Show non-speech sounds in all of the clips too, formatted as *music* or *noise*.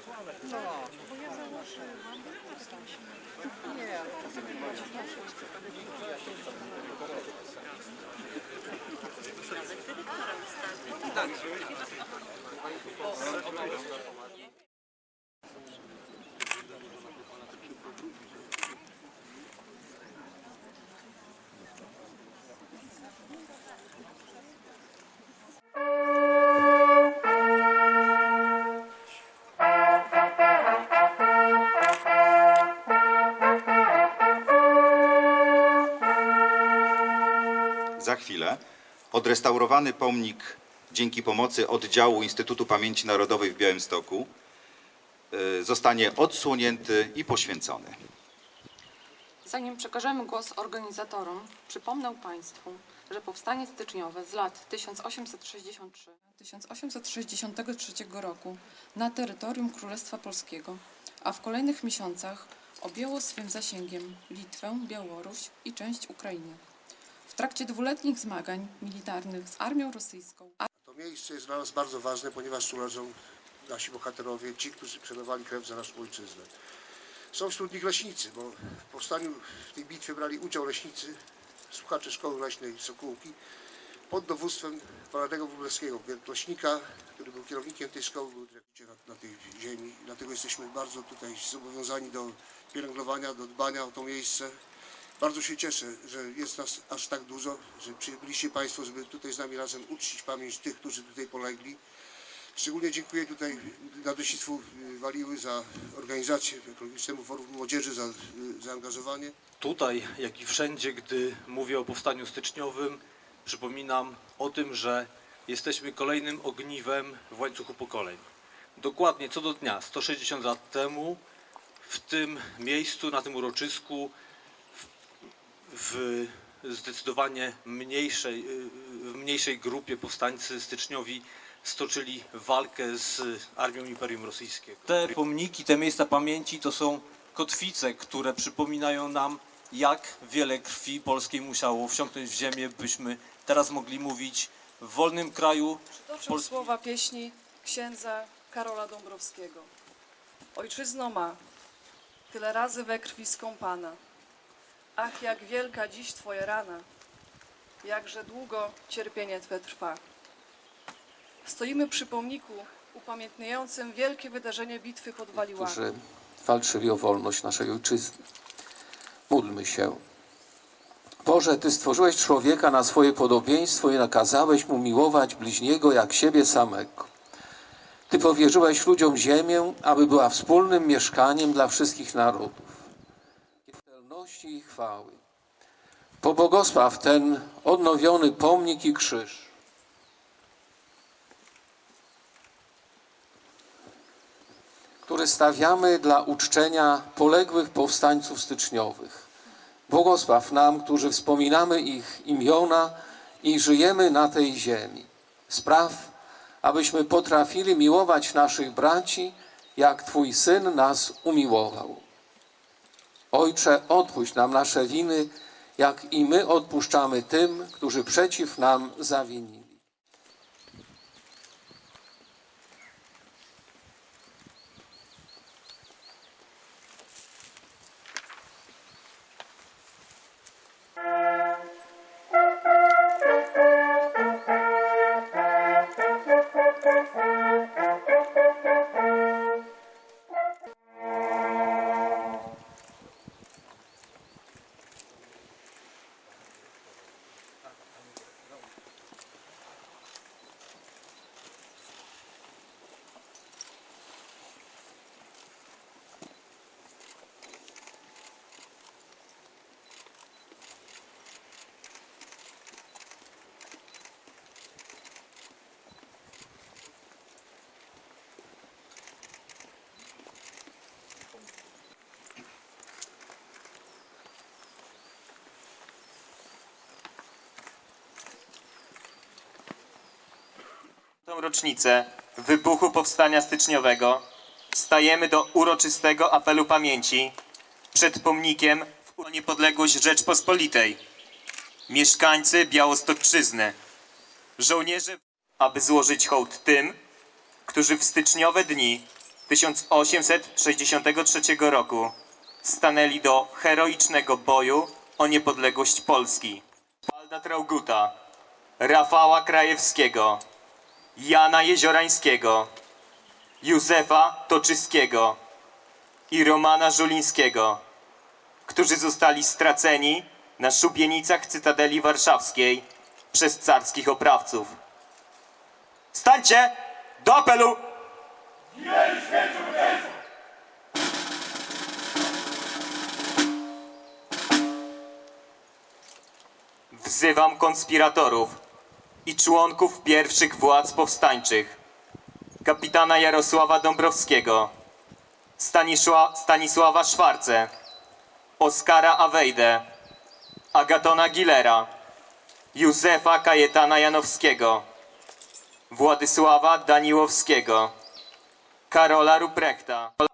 No. Bo ja założyłam, bo ja mam tam się... Nie, ale czasami nie. Za chwilę odrestaurowany pomnik dzięki pomocy oddziału Instytutu Pamięci Narodowej w Białymstoku y, zostanie odsłonięty i poświęcony. Zanim przekażemy głos organizatorom, przypomnę Państwu, że powstanie styczniowe z lat 1863-1863 roku na terytorium Królestwa Polskiego, a w kolejnych miesiącach objęło swym zasięgiem Litwę, Białoruś i część Ukrainy. Trakcie dwuletnich zmagań militarnych z armią rosyjską To miejsce jest dla nas bardzo ważne, ponieważ tu leżą nasi bohaterowie, ci, którzy przelewali krew za naszą ojczyznę. Są wśród nich leśnicy, bo w powstaniu w tej bitwie brali udział leśnicy, słuchacze Szkoły Leśnej Sokółki pod dowództwem Paladego Wróblewskiego, leśnika, który był kierownikiem tej szkoły, był dyrektorem na, na tej ziemi. Dlatego jesteśmy bardzo tutaj zobowiązani do pielęgnowania, do dbania o to miejsce. Bardzo się cieszę, że jest nas aż tak dużo, że przybyliście Państwo, żeby tutaj z nami razem uczcić pamięć tych, którzy tutaj polegli. Szczególnie dziękuję tutaj Nadleśnictwu y, Waliły za organizację Ekologicznemu Forum Młodzieży, za y, zaangażowanie. Tutaj, jak i wszędzie, gdy mówię o powstaniu styczniowym, przypominam o tym, że jesteśmy kolejnym ogniwem w łańcuchu pokoleń. Dokładnie co do dnia, 160 lat temu, w tym miejscu, na tym uroczysku, w, zdecydowanie mniejszej, w mniejszej grupie powstańcy styczniowi stoczyli walkę z armią Imperium Rosyjskiego. Te pomniki, te miejsca pamięci to są kotwice, które przypominają nam, jak wiele krwi polskiej musiało wsiąknąć w ziemię, byśmy teraz mogli mówić w wolnym kraju. Przytoczę Pol- słowa pieśni księdza Karola Dąbrowskiego. Ojczyzno ma, tyle razy we krwi skąpana. Ach, jak wielka dziś Twoja rana, jakże długo cierpienie Twe trwa. Stoimy przy pomniku upamiętniającym wielkie wydarzenie bitwy pod Waliłami. którzy walczyli o wolność naszej ojczyzny. Módlmy się. Boże, Ty stworzyłeś człowieka na swoje podobieństwo i nakazałeś mu miłować bliźniego jak siebie samego. Ty powierzyłeś ludziom ziemię, aby była wspólnym mieszkaniem dla wszystkich narodów. Chwały. Pobłogosław ten odnowiony pomnik i krzyż. który stawiamy dla uczczenia poległych powstańców styczniowych. Błogosław nam, którzy wspominamy ich imiona i żyjemy na tej ziemi. Spraw, abyśmy potrafili miłować naszych braci, jak Twój Syn nas umiłował. Ojcze, odpuść nam nasze winy, jak i my odpuszczamy tym, którzy przeciw nam zawinili. Rocznicę wybuchu Powstania Styczniowego stajemy do uroczystego apelu pamięci przed pomnikiem w niepodległość Rzeczpospolitej. Mieszkańcy Białostoczyzny, żołnierze, aby złożyć hołd tym, którzy w styczniowe dni 1863 roku stanęli do heroicznego boju o niepodległość Polski. Walda Trauguta, Rafała Krajewskiego, Jana Jeziorańskiego, Józefa Toczyskiego i Romana Żulińskiego, którzy zostali straceni na szubienicach Cytadeli Warszawskiej przez carskich oprawców. Stańcie do apelu! Wzywam konspiratorów i członków pierwszych władz powstańczych, kapitana Jarosława Dąbrowskiego, Stanisła, Stanisława Szwarce, Oskara Awejdę, Agatona Gilera, Józefa Kajetana Janowskiego, Władysława Daniłowskiego, Karola Ruprechta. Do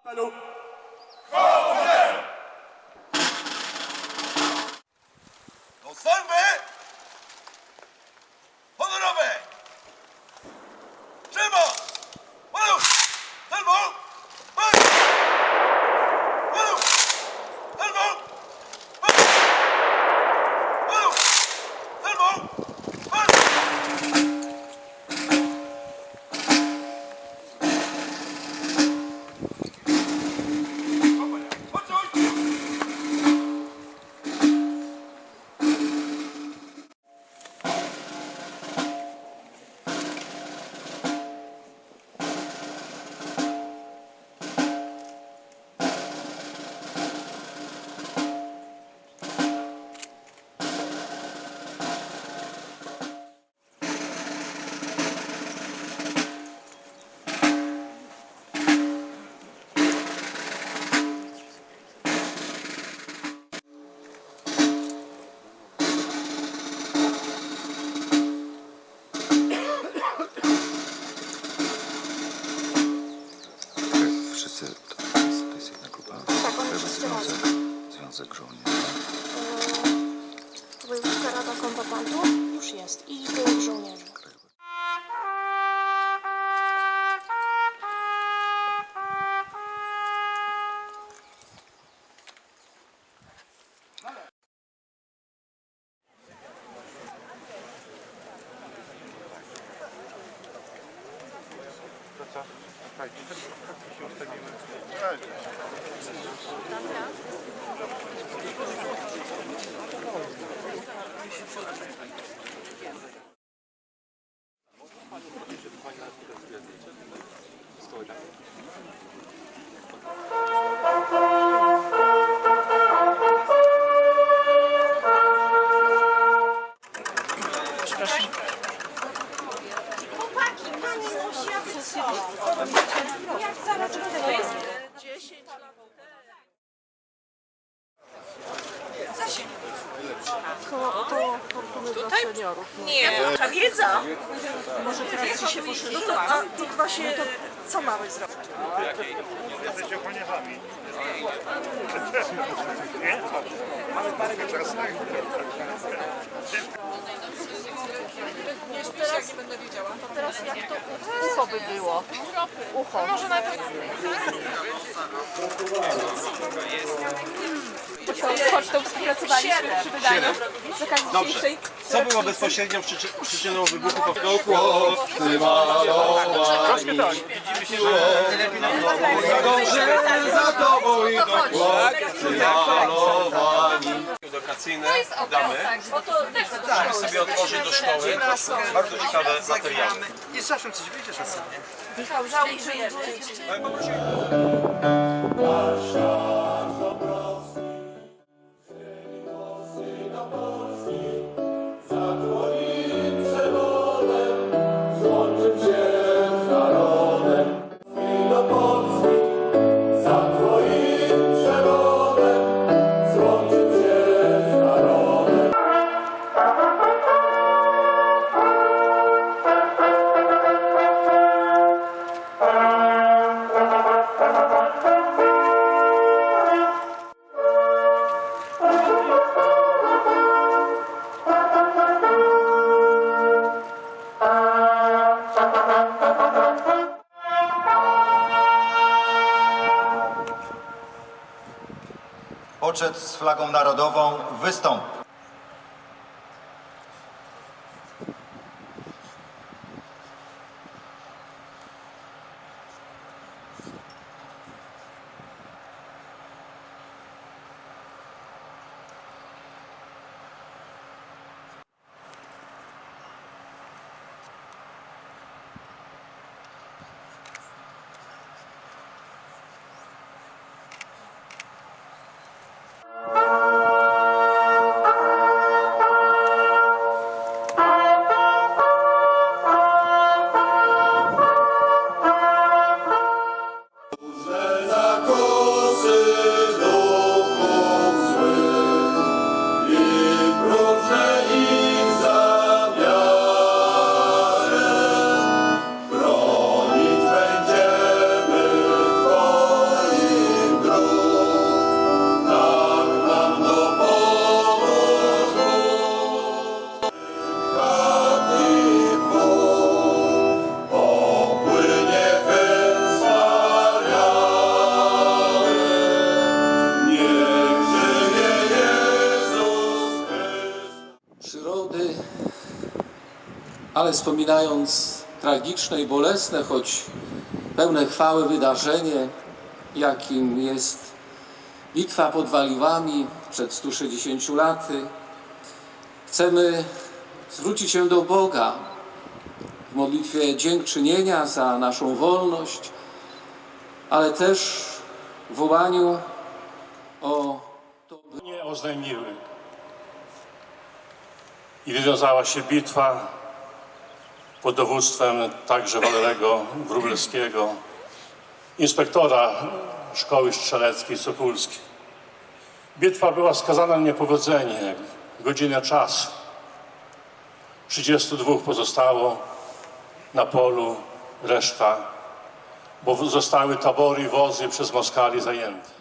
honorowej! Trzeba! Panu! Salwo! Już jest. I byłych żołnierzy. z pocztą współpracowaliśmy przy wydaniu z okazji dzisiejszej Co było bezpośrednią przyczy przyczyną wybuchu powstania? edukacyjne damy, żeby sobie otworzyć do szkoły. Bardzo ciekawe materiały. I zawsze coś wyjdzie czasem, nie? Michał, żałuj, że jedziesz. Poczet z flagą narodową wystąpi. Przyrody, ale wspominając tragiczne i bolesne, choć pełne chwały wydarzenie, jakim jest bitwa pod Waliwami przed 160 laty, chcemy zwrócić się do Boga w modlitwie dziękczynienia za naszą wolność, ale też w wołaniu o to, by nie oznajmiły. I wywiązała się bitwa pod dowództwem także Walerego Wróblewskiego, inspektora Szkoły Strzeleckiej Sokulskiej. Bitwa była skazana na niepowodzenie, godzinę czasu. 32 pozostało na polu, reszta, bo zostały tabory i wozy przez Moskali zajęte.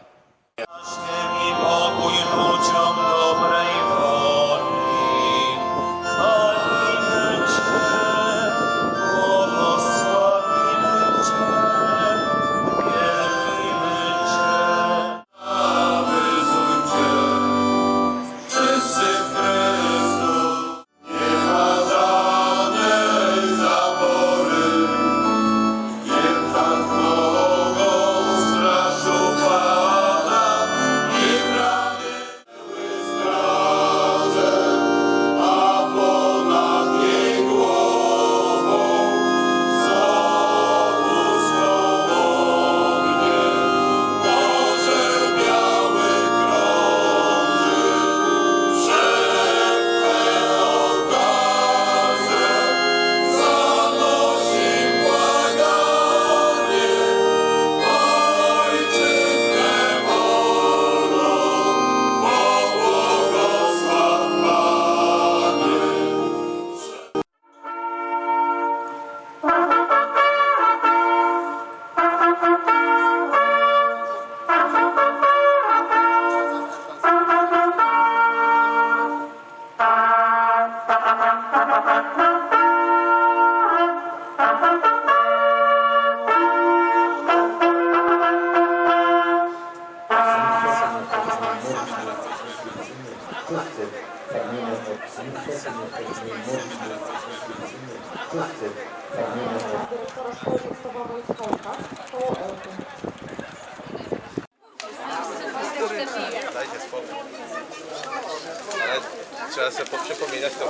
Trzeba sobie poprzypominać to.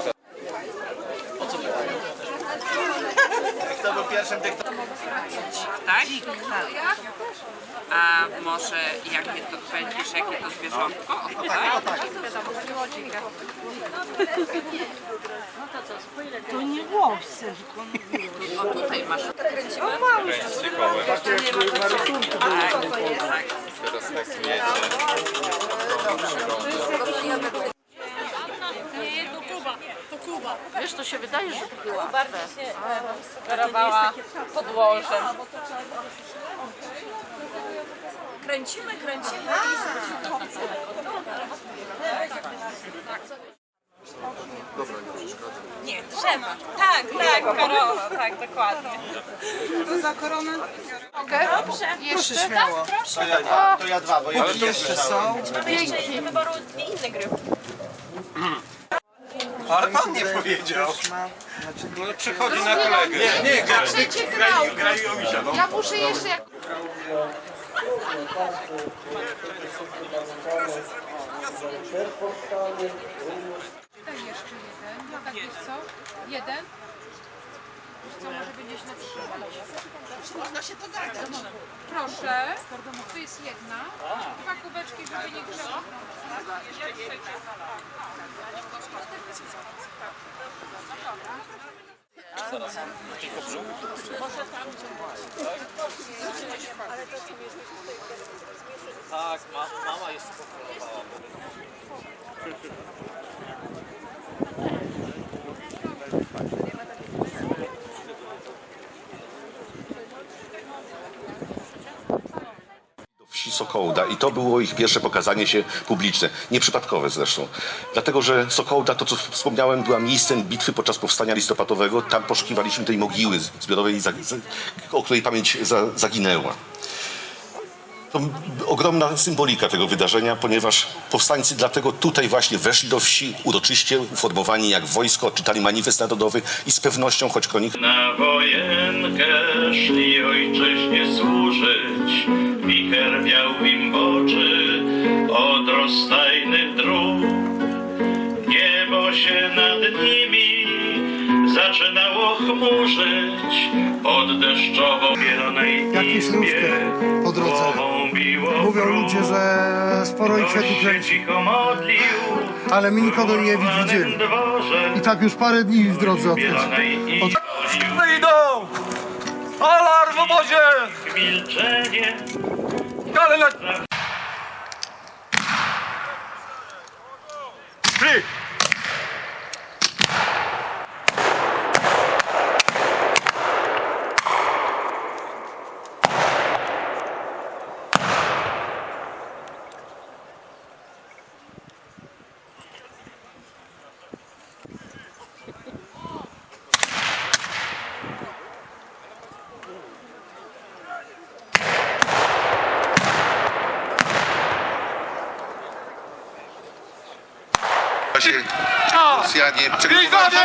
O co Kto był pierwszym dyktatorem? tak? A może jakie to będziesz, jakie to zwierzątko? O, tak? To nie łosy. O, tutaj masz. Teraz tak zmiecie. Wiesz, to się wydaje, że to była bardzo się kierowała podłożem. Kręcimy, kręcimy. Tak. Nie, trzeba. Tak, tak, Karola, tak, dokładnie. To za koronę? Mogę? Dobrze. Jeszcze? śmiało. Tak, proszę. To ja, to ja dwa, bo ja jeszcze są. Mamy jeszcze do wyboru dwie inne gry. Ale pan nie powiedział. No, przychodzi na kolegę. Nie, nie, graj, grał. graj Jomisia, no. Ja muszę jeszcze... jak- Daj jeszcze jeden. No tak, wiesz co? Jeden. Wiesz co, może będziesz na trzy. Można się dogadać. Proszę. Tu jest jedna. Dwa kubeczki, żeby nie Tak, ma, mama jest pokolowała. wsi Sokołda i to było ich pierwsze pokazanie się publiczne, nieprzypadkowe zresztą. Dlatego, że Sokołda, to co wspomniałem, była miejscem bitwy podczas powstania listopadowego. Tam poszukiwaliśmy tej mogiły zbiorowej, o której pamięć za, zaginęła. To ogromna symbolika tego wydarzenia, ponieważ powstańcy dlatego tutaj właśnie weszli do wsi uroczyście, uformowani jak wojsko, odczytali manifest narodowy i z pewnością, choć kronika Na wojenkę szli ojczyźnie rozstajnych dróg. Niebo się nad nimi zaczynało chmurzyć pod deszczową bielonej Jakieś izbie. po drodze. Głową biło Mówią ludzie, że sporo ich się kręci, cicho modlił ale my nikogo nie widzieli. I tak już parę dni w drodze od od... Idą! Alarm w obozie! milczenie Ale na... Ty! Razie Rosjanie przygotowali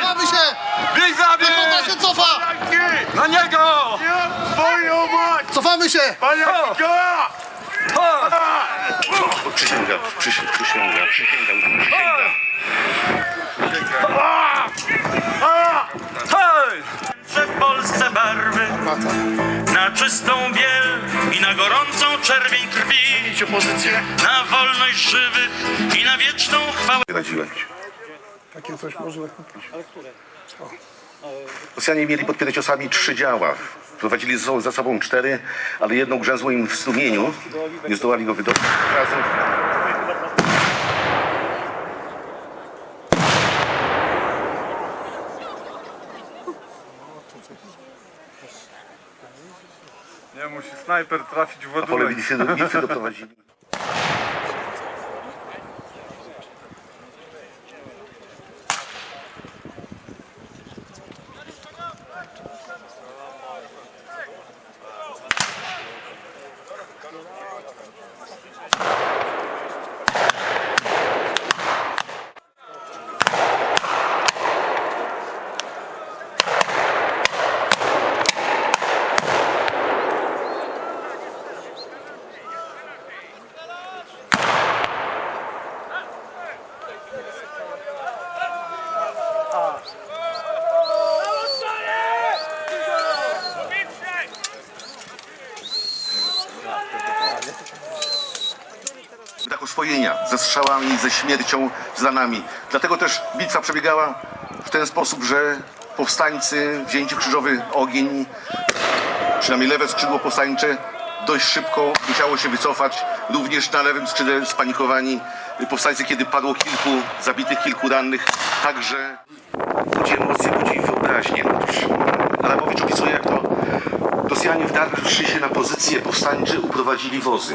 Cofamy się! Mnie! Piechota się cofa! Na niego! Cofamy się! Paniaczka! Przysięga, przysięga, przysięga, przysięga, przysięga. Hej! W Polsce barwy na czystą biel i na gorącą czerwień krwi, na wolność żywych i na wieczną chwałę. Radziłem. Takie coś można kupić. Rosjanie mieli pod Piereciosami trzy działa. Prowadzili za sobą, cztery, ale jedno grzęzło im w strumieniu. Nie zdołali go wydobyć Nie musi snajper trafić w pole bitwy, do- doprowadzili. *laughs* ze strzałami, ze śmiercią, z ranami. Dlatego też bitwa przebiegała w ten sposób, że powstańcy wzięci krzyżowy ogień, przynajmniej lewe skrzydło powstańcze, dość szybko musiało się wycofać. Również na lewym skrzydle spanikowani powstańcy, kiedy padło kilku zabitych, kilku rannych. Także budzi emocje, budzi wyobraźnię. Otóż Arabowicz opisuje, jak to Rosjanie wdarłszy się na pozycje powstańcze, uprowadzili wozy.